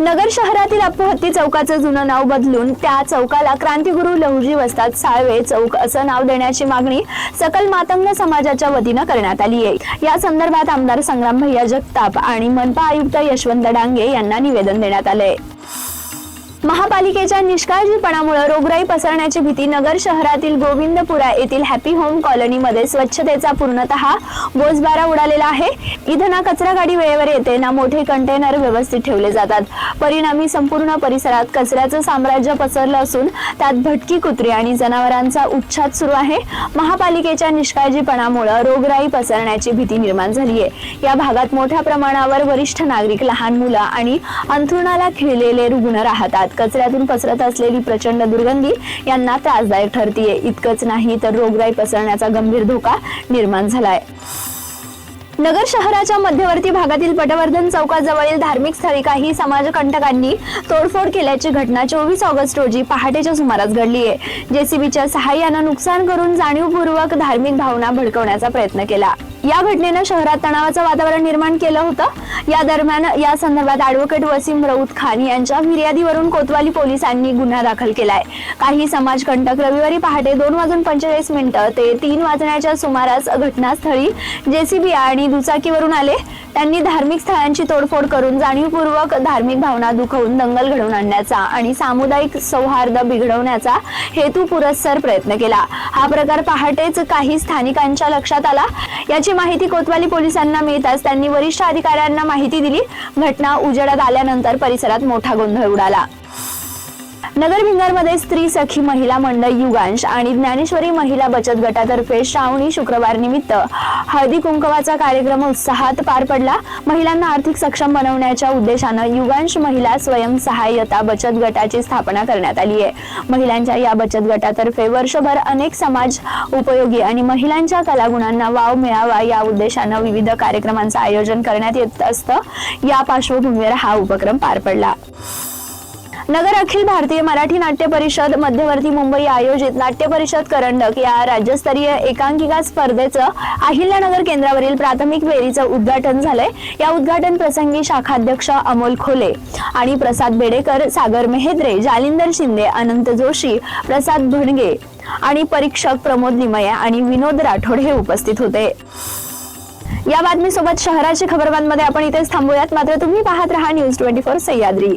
नगर शहरातील अप्पोहत्ती चौकाचं जुनं नाव बदलून त्या चौकाला क्रांतीगुरु लहुजी वस्ताद साळवे चौक असं नाव देण्याची मागणी सकल मातंग समाजाच्या वतीनं करण्यात आली आहे. या संदर्भात आमदार संग्राम भैया जगताप आणि मनपा आयुक्त यशवंत डांगे यांना निवेदन देण्यात आलंय. महापालिकेच्या निष्काळजीपणामुळे रोगराई पसरण्याची भीती नगर शहरातील गोविंदपुरा येथील हॅपी होम कॉलनीमध्ये स्वच्छतेचा पूर्णतः बोजबारा उडालेला आहे. इथं ना कचरा गाडी वेळेवर येते ना मोठे कंटेनर व्यवस्थित ठेवले जातात. परिणामी संपूर्ण परिसरात कचऱ्याचं साम्राज्य पसरलं असून त्यात भटकी कुत्री आणि जनावरांचा उच्छाद सुरू आहे. महापालिकेच्या निष्काळजीपणामुळे रोगराई पसरण्याची भीती निर्माण झाली आहे. या भागात मोठ्या प्रमाणावर वरिष्ठ नागरिक लहान मुलं आणि अंथरुणाला खिळलेले रुग्ण राहतात. कचऱ्यातून पसरत असलेली प्रचंड दुर्गंधी यांना त्रासदायक ठरतीये. इतकंच नाही तर रोगराई पसरण्याचा गंभीर धोका निर्माण झालाय. नगर शहराच्या मध्यवर्ती भागातील पटवर्धन चौकाजवळील धार्मिक स्थळी काही समाजकंटकांनी तोडफोड केल्याची घटना चोवीस ऑगस्ट रोजी पहाटेच्या सुमारास घडली आहे जेसीबीच्या सहाय्यानं नुकसान करून जाणीवपूर्वक धार्मिक भावना भडकवण्याचा प्रयत्न केला. या घटनेनं शहरात तणावाचं वातावरण निर्माण केलं होतं. या दरम्यान या संदर्भात ऍडव्होकेट वसीम रऊत खान यांच्या फिर्यादीवरून कोतवाली पोलिसांनी गुन्हा दाखल केलाय. काही समाजकंटक रविवारी पहाटे दोन वाजून पंचेचाळीस मिनिटं ते तीन वाजण्याच्या सुमारास घटनास्थळी जेसीबी आणि दुचाकीवरून आले. त्यांनी धार्मिक स्थळांची तोडफोड करून जाणीवपूर्वक धार्मिक भावना दुखवून दंगल घडवून आणण्याचा आणि सामुदायिक सौहार्द बिघडवण्याचा हेतू पुरस्सर प्रयत्न केला. हा प्रकार पहाटेच काही स्थानिकांच्या लक्षात आला. याची माहिती कोतवाली पोलिसांना मिळताच त्यांनी वरिष्ठ अधिकाऱ्यांना माहिती दिली. घटना उजेडात आल्यानंतर परिसरात मोठा गोंधळ उडाला. नगर भिंगारमध्ये स्त्री सखी महिला मंडळ युगांश आणि ज्ञानेश्वरी महिला बचत गटातर्फे श्रावणी शुक्रवार निमित्त हळदी कुंकवाचा कार्यक्रम उत्साहात पार पडला. महिलांना आर्थिक सक्षम बनवण्याच्या उद्देशानं युगांश महिला स्वयंसहाय्यता बचत गटाची स्थापना करण्यात आली आहे. महिलांच्या या बचत गटातर्फे वर्षभर अनेक समाज उपयोगी आणि महिलांच्या कलागुणांना वाव मिळावा या उद्देशानं विविध कार्यक्रमांचं आयोजन करण्यात येत असतं. या पार्श्वभूमीवर हा उपक्रम पार पडला. नगर अखिल भारतीय मराठी नाट्य परिषद मध्यवर्ती मुंबई आयोजित नाट्य परिषद करंडक या राज्यस्तरीय एकांकिका स्पर्धेचं अहिल्यानगर केंद्रावरील प्राथमिक फेरीचं उद्घाटन झालंय. या उद्घाटन प्रसंगी शाखाध्यक्ष अमोल खोले आणि प्रसाद बेडेकर सागर मेहेद्रे जालिंदर शिंदे अनंत जोशी प्रसाद भणगे आणि परीक्षक प्रमोद निमया आणि विनोद राठोड हे उपस्थित होते. या बातमीसोबत शहराची खबरबांमध्ये आपण इथेच थांबूयात. मात्र तुम्ही पाहत राहा न्यूज ट्वेंटी फोर सह्याद्री.